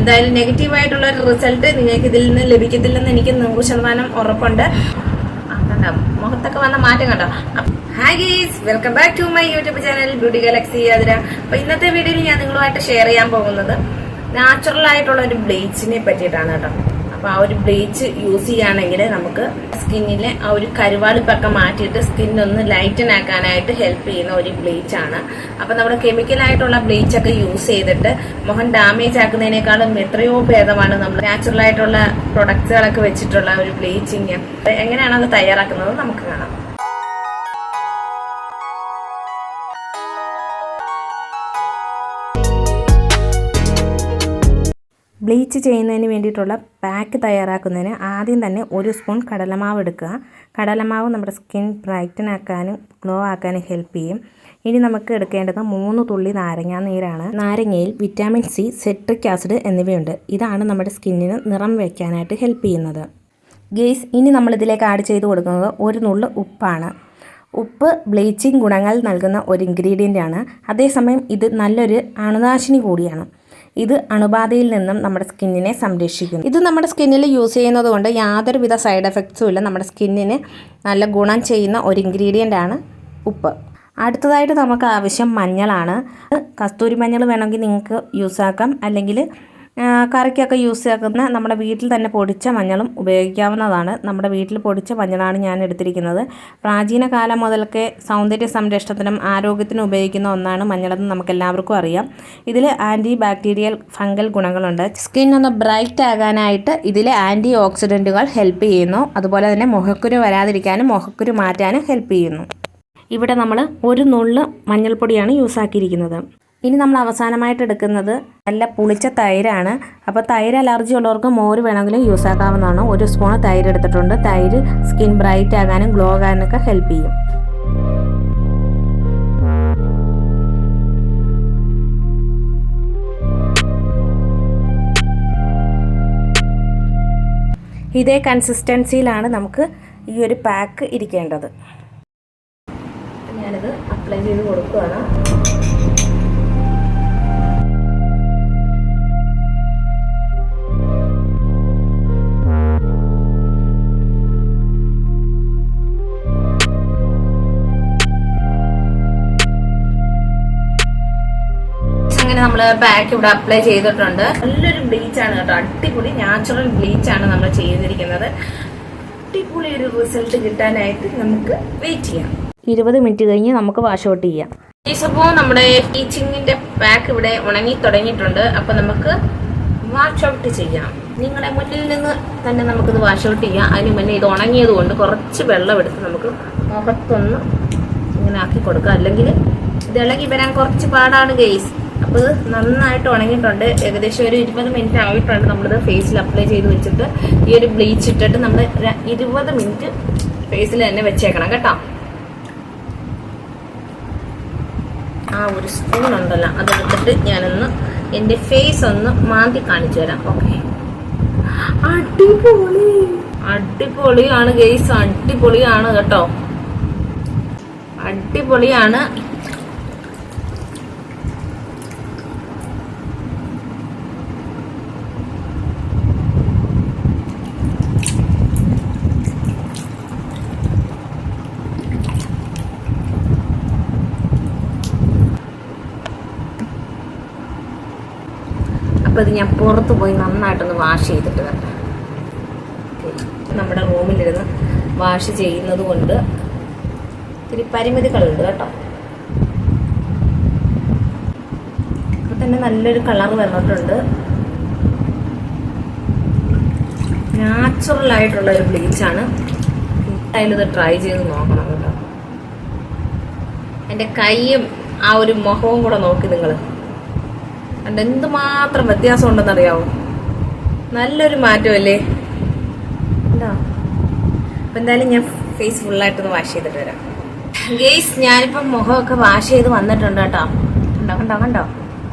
എന്തായാലും നെഗറ്റീവ് ആയിട്ടുള്ള ഒരു റിസൾട്ട് നിങ്ങൾക്ക് ഇതിൽ നിന്ന് ലഭിക്കത്തില്ലെന്ന് എനിക്ക് നൂറ് ശതമാനം ഉറപ്പുണ്ട്. മുഖത്തൊക്കെ വന്ന മാറ്റം കണ്ടോ? Hi guys welcome back to my YouTube channel beauty galaxy Athira അപ്പൊ ഇന്നത്തെ വീഡിയോയിൽ ഞാൻ നിങ്ങളുമായിട്ട് ഷെയർ ചെയ്യാൻ പോകുന്നത് നാച്ചുറൽ ആയിട്ടുള്ള ഒരു ബ്ലീച്ചിനെ പറ്റിയിട്ടാണ് കേട്ടോ. അപ്പൊ ആ ഒരു ബ്ലീച്ച് യൂസ് ചെയ്യുകയാണെങ്കിൽ നമുക്ക് സ്കിന്നിലെ ആ ഒരു കരുവാളിപ്പൊക്കെ മാറ്റിയിട്ട് സ്കിന്നൊന്ന് ലൈറ്റൻ ആക്കാനായിട്ട് ഹെൽപ്പ് ചെയ്യുന്ന ഒരു ബ്ലീച്ച് ആണ്. അപ്പൊ നമ്മുടെ കെമിക്കൽ ആയിട്ടുള്ള ബ്ലീച്ച് ഒക്കെ യൂസ് ചെയ്തിട്ട് മുഖം ഡാമേജ് ആക്കുന്നതിനേക്കാളും എത്രയോ ഭേദമാണ് നമ്മൾ നാച്ചുറൽ ആയിട്ടുള്ള പ്രൊഡക്ട്സുകളൊക്കെ വെച്ചിട്ടുള്ള ഒരു ബ്ലീച്ചിങ്. എങ്ങനെയാണ് അത് തയ്യാറാക്കുന്നത് നമുക്ക് കാണാം. ബ്ലീച്ച് ചെയ്യുന്നതിന് വേണ്ടിയിട്ടുള്ള പാക്ക് തയ്യാറാക്കുന്നതിന് ആദ്യം തന്നെ ഒരു സ്പൂൺ കടലമാവ് എടുക്കുക. കടലമാവ് നമ്മുടെ സ്കിൻ ബ്രൈറ്റൻ ആക്കാനും ഗ്ലോ ആക്കാനും ഹെൽപ്പ് ചെയ്യും. ഇനി നമുക്ക് എടുക്കേണ്ടത് മൂന്ന് തുള്ളി നാരങ്ങാ നീരാണ്. നാരങ്ങയിൽ വിറ്റാമിൻ സി സെട്രിക് ആസിഡ് എന്നിവയുണ്ട്. ഇതാണ് നമ്മുടെ സ്കിന്നിന് നിറം വയ്ക്കാനായിട്ട് ഹെൽപ്പ് ചെയ്യുന്നത്. ഗെയ്സ് ഇനി നമ്മളിതിലേക്ക് ആഡ് ചെയ്ത് കൊടുക്കുന്നത് ഒരു നുള്ള് ഉപ്പാണ്. ഉപ്പ് ബ്ലീച്ചിങ് ഗുണങ്ങൾ നൽകുന്ന ഒരു ഇൻഗ്രീഡിയന്റ് ആണ്. അതേസമയം ഇത് നല്ലൊരു അണുനാശിനി കൂടിയാണ്. ഇത് അണുബാധയിൽ നിന്നും നമ്മുടെ സ്കിന്നിനെ സംരക്ഷിക്കുന്നു. ഇത് നമ്മുടെ സ്കിന്നിൽ യൂസ് ചെയ്യുന്നത് കൊണ്ട് യാതൊരുവിധ സൈഡ് എഫക്ട്സും ഇല്ല. നമ്മുടെ സ്കിന്നിന് നല്ല ഗുണം ചെയ്യുന്ന ഒരു ഇൻഗ്രീഡിയന്റ് ആണ് ഉപ്പ്. അടുത്തതായിട്ട് നമുക്ക് ആവശ്യം മഞ്ഞളാണ്. കസ്തൂരി മഞ്ഞൾ വേണമെങ്കിൽ നിങ്ങൾക്ക് യൂസ് ആക്കാം. അല്ലെങ്കിൽ കറിക്കൊക്കെ യൂസ് ആക്കുന്ന നമ്മുടെ വീട്ടിൽ തന്നെ പൊടിച്ച മഞ്ഞളും ഉപയോഗിക്കാവുന്നതാണ്. നമ്മുടെ വീട്ടിൽ പൊടിച്ച മഞ്ഞളാണ് ഞാൻ എടുത്തിരിക്കുന്നത്. പ്രാചീന കാലം മുതൽക്കേ സൗന്ദര്യ സംരക്ഷണത്തിനും ആരോഗ്യത്തിനും ഉപയോഗിക്കുന്ന ഒന്നാണ് മഞ്ഞളെന്ന് നമുക്ക് എല്ലാവർക്കും അറിയാം. ഇതിൽ ആന്റി ബാക്ടീരിയൽ ഫംഗൽ ഗുണങ്ങളുണ്ട്. സ്കിൻ ഒന്ന് ബ്രൈറ്റ് ആകാനായിട്ട് ഇതിൽ ആന്റി ഓക്സിഡന്റുകൾ ഹെൽപ്പ് ചെയ്യുന്നു. അതുപോലെ തന്നെ മുഖക്കുരു വരാതിരിക്കാനും മുഖക്കുരു മാറ്റാനും ഹെൽപ്പ് ചെയ്യുന്നു. ഇവിടെ നമ്മൾ ഒരു നുള്ള് മഞ്ഞൾപ്പൊടിയാണ് യൂസ് ആക്കിയിരിക്കുന്നത്. ഇനി നമ്മൾ അവസാനമായിട്ട് എടുക്കുന്നത് നല്ല പുളിച്ച തൈരാണ്. അപ്പോൾ തൈര് അലർജി ഉള്ളവർക്ക് മോര് വേണമെങ്കിലും യൂസ് ആക്കാവുന്നതാണ്. ഒരു സ്പൂൺ തൈര് എടുത്തിട്ടുണ്ട്. തൈര് സ്കിൻ ബ്രൈറ്റ് ആകാനും ഗ്ലോ ആകാനൊക്കെ ഹെൽപ്പ് ചെയ്യും. ഇതേ കൺസിസ്റ്റൻസിയിലാണ് നമുക്ക് ഈ ഒരു പാക്ക് ഇരിക്കേണ്ടത്. ഞാനിത് അപ്ലൈ ചെയ്ത് കൊടുക്കുകയാണ് അങ്ങനെ നമ്മൾ ബാക്ക് ഇവിടെ അപ്ലൈ ചെയ്തിട്ടുണ്ട്. നല്ലൊരു ബ്ലീച്ച് ആണ് കേട്ടോ. അടിപൊളി നാച്ചുറൽ ബ്ലീച്ച് ആണ് നമ്മൾ ചെയ്തിരിക്കുന്നത്. അടിപൊളി ഒരു റിസൾട്ട് കിട്ടാനായിട്ട് നമുക്ക് വെയിറ്റ് ചെയ്യാം. ഇരുപത് മിനിറ്റ് കഴിഞ്ഞ് നമുക്ക് വാഷ് ഔട്ട് ചെയ്യാം. ഇപ്പോൾ നമ്മുടെ ടീച്ചിങ്ങിന്റെ പാക്ക് ഇവിടെ ഉണങ്ങി തുടങ്ങിയിട്ടുണ്ട്. അപ്പൊ നമുക്ക് വാഷ് ഔട്ട് ചെയ്യാം. നിങ്ങളുടെ മുന്നിൽ നിന്ന് തന്നെ നമുക്കിത് വാഷ് ഔട്ട് ചെയ്യാം. അതിന് മുന്നേ ഇത് ഉണങ്ങിയത് കൊണ്ട് കുറച്ച് വെള്ളം എടുത്ത് നമുക്ക് മുഖത്തൊന്ന് ഇങ്ങനെ ആക്കി കൊടുക്കാം. അല്ലെങ്കിൽ ഇത് ഇളകി വരാൻ കുറച്ച് പാടാണ് ഗെയ്സ് അപ്പോൾ ഇത് നന്നായിട്ട് ഉണങ്ങിയിട്ടുണ്ട്. ഏകദേശം ഒരു ഇരുപത് മിനിറ്റ് ആയിട്ടുണ്ട് നമ്മളിത് ഫേസിൽ അപ്ലൈ ചെയ്ത് വെച്ചിട്ട്. ഈ ഒരു ബ്ലീച്ച് ഇട്ടിട്ട് നമ്മൾ ഇരുപത് മിനിറ്റ് ഫേസിൽ തന്നെ വെച്ചേക്കണം കേട്ടോ. ആ ഒരു സ്പൂൺ ഉണ്ടല്ലോ. അതെടുത്തിട്ട് ഞാനൊന്ന് എന്റെ ഫേസ് ഒന്ന് മാന്തി കാണിച്ചു തരാം. ഓക്കെ അടിപൊളി. അടിപൊളിയാണ് ഗെയ്സ് അടിപൊളിയാണ് കേട്ടോ. അടിപൊളിയാണ്. അപ്പോൾ ഇത് ഞാൻ പുറത്ത് പോയി നന്നായിട്ടൊന്ന് വാഷ് ചെയ്തിട്ട് വരാം നമ്മുടെ റൂമിലിരുന്ന് വാഷ് ചെയ്യുന്നത് കൊണ്ട് ഇത്തിരി പരിമിതികളുണ്ട് കേട്ടോ. ഇപ്പൊ തന്നെ നല്ലൊരു കളർ വന്നിട്ടുണ്ട്. നാച്ചുറൽ ആയിട്ടുള്ള ഒരു ബ്ലീച്ചാണ് എന്തായാലും ഇത് ട്രൈ ചെയ്ത് നോക്കണം കേട്ടോ. എന്റെ കൈയും ആ ഒരു മുഖവും കൂടെ നോക്കി നിങ്ങൾ കണ്ട് എന്തുമാത്രം വ്യത്യാസം ഉണ്ടെന്നറിയാവോ നല്ലൊരു മാറ്റമല്ലേ? എന്താ? അപ്പൊ എന്തായാലും ഞാൻ ഫേസ് ഫുള്ളായിട്ടൊന്ന് വാഷ് ചെയ്തിട്ട് വരാം. ഗേസ് ഞാനിപ്പം മുഖമൊക്കെ വാഷ് ചെയ്ത് വന്നിട്ടുണ്ട് കേട്ടോ. കണ്ടോ കണ്ടോ കണ്ടോ?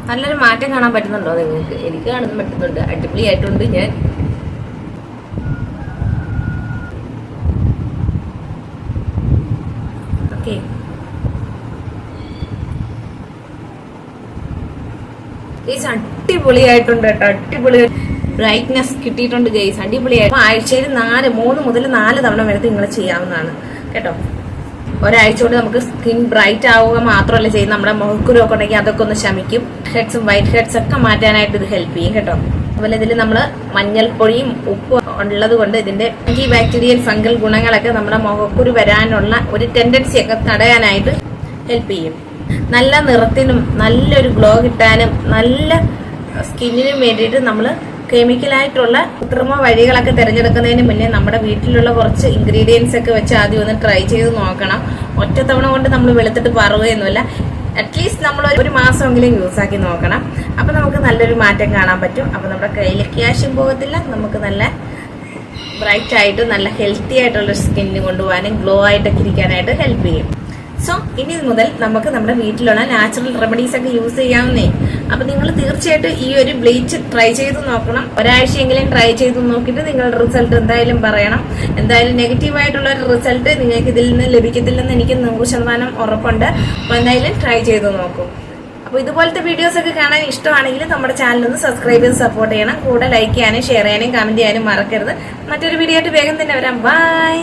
നല്ലൊരു മാറ്റം കാണാൻ പറ്റുന്നുണ്ടോ നിങ്ങൾക്ക്? എനിക്ക് കാണാൻ പറ്റുന്നുണ്ട്. അടിപൊളിയായിട്ടുണ്ട്. ഞാൻ ഓക്കെ അടിപൊളി അടിപൊളിയായിട്ടുണ്ട് കേട്ടോ അടിപൊളി. ബ്രൈറ്റ്നെസ് കിട്ടിയിട്ടുണ്ട് ഗൈസ് അടിപൊളിയായിട്ട് ആഴ്ചയിൽ നാല് മൂന്ന് മുതൽ നാല് തവണ വരെ നിങ്ങൾ ചെയ്യാവുന്നതാണ്. കേട്ടോ? ഒരാഴ്ച കൊണ്ട് നമുക്ക് സ്കിൻ ബ്രൈറ്റ് ആവുക മാത്രമല്ല ചെയ്യും നമ്മുടെ മുഖക്കുരുവൊക്കെ ഉണ്ടെങ്കിൽ അതൊക്കെ ഒന്ന് ശമിക്കും. ഹെഡ്സും വൈറ്റ് ഹെഡ്സ് ഒക്കെ മാറ്റാനായിട്ട് ഇത് ഹെൽപ്പ് ചെയ്യും കേട്ടോ? അതുപോലെ ഇതിൽ നമ്മൾ മഞ്ഞൾപ്പൊടിയും ഉപ്പും ഉള്ളത് കൊണ്ട് ഇതിന്റെ ആന്റി ബാക്ടീരിയൽ ഫംഗൽ ഗുണങ്ങളൊക്കെ നമ്മുടെ മുഖക്കുരു വരാനുള്ള ഒരു ടെൻഡൻസി ഒക്കെ തടയാനായിട്ട് ഹെൽപ്പ് ചെയ്യും. നല്ല നിറത്തിനും നല്ലൊരു ഗ്ലോ കിട്ടാനും നല്ല സ്കിന്നിനും വേണ്ടിയിട്ട് നമ്മൾ കെമിക്കലായിട്ടുള്ള കൃത്രിമ വഴികളൊക്കെ തിരഞ്ഞെടുക്കുന്നതിന് മുന്നേ നമ്മുടെ വീട്ടിലുള്ള കുറച്ച് ഇൻഗ്രീഡിയൻസ് ഒക്കെ വെച്ച് ആദ്യം ഒന്ന് ട്രൈ ചെയ്ത് നോക്കണം. ഒറ്റ തവണ കൊണ്ട് നമ്മൾ വെളുത്തിട്ട് പറയുകയൊന്നുമില്ല അറ്റ്ലീസ്റ്റ് നമ്മൾ ഒരു മാസമെങ്കിലും യൂസ് ആക്കി നോക്കണം. അപ്പം നമുക്ക് നല്ലൊരു മാറ്റം കാണാൻ പറ്റും. അപ്പം നമ്മുടെ കയ്യിൽ ക്യാഷും പോകത്തില്ല. നമുക്ക് നല്ല ബ്രൈറ്റ് ആയിട്ട് നല്ല ഹെൽത്തി ആയിട്ടുള്ള സ്കിന്നിന് കൊണ്ടുപോകാനും ഗ്ലോ ആയിട്ടൊക്കെ ഇരിക്കാനായിട്ട് ഹെൽപ്പ് ചെയ്യും. സോ ഇനി മുതൽ നമുക്ക് നമ്മുടെ വീട്ടിലുള്ള നാച്ചുറൽ റെമഡീസ് ഒക്കെ യൂസ് ചെയ്യാവുന്നേ. അപ്പൊ നിങ്ങൾ തീർച്ചയായിട്ടും ഈ ഒരു ബ്ലീച്ച് ട്രൈ ചെയ്ത് നോക്കണം. ഒരാഴ്ചയെങ്കിലും ട്രൈ ചെയ്ത് നോക്കിയിട്ട് നിങ്ങളുടെ റിസൾട്ട് എന്തായാലും പറയണം. എന്തായാലും നെഗറ്റീവായിട്ടുള്ള ഒരു റിസൾട്ട് നിങ്ങൾക്ക് ഇതിൽ നിന്ന് ലഭിക്കത്തില്ലെന്ന് എനിക്ക് നൂറ് ശതമാനം ഉറപ്പുണ്ട്. അപ്പൊ എന്തായാലും ട്രൈ ചെയ്ത് നോക്കൂ. അപ്പോൾ ഇതുപോലത്തെ വീഡിയോസ് ഒക്കെ കാണാൻ ഇഷ്ടമാണെങ്കിൽ നമ്മുടെ ചാനൽ ഒന്ന് സബ്സ്ക്രൈബ് ചെയ്ത് സപ്പോർട്ട് ചെയ്യണം. കൂടെ ലൈക്ക് ചെയ്യാനും ഷെയർ ചെയ്യാനും കമന്റ് ചെയ്യാനും മറക്കരുത്. മറ്റൊരു വീഡിയോ ആയിട്ട് വേഗം തന്നെ വരാം. ബൈ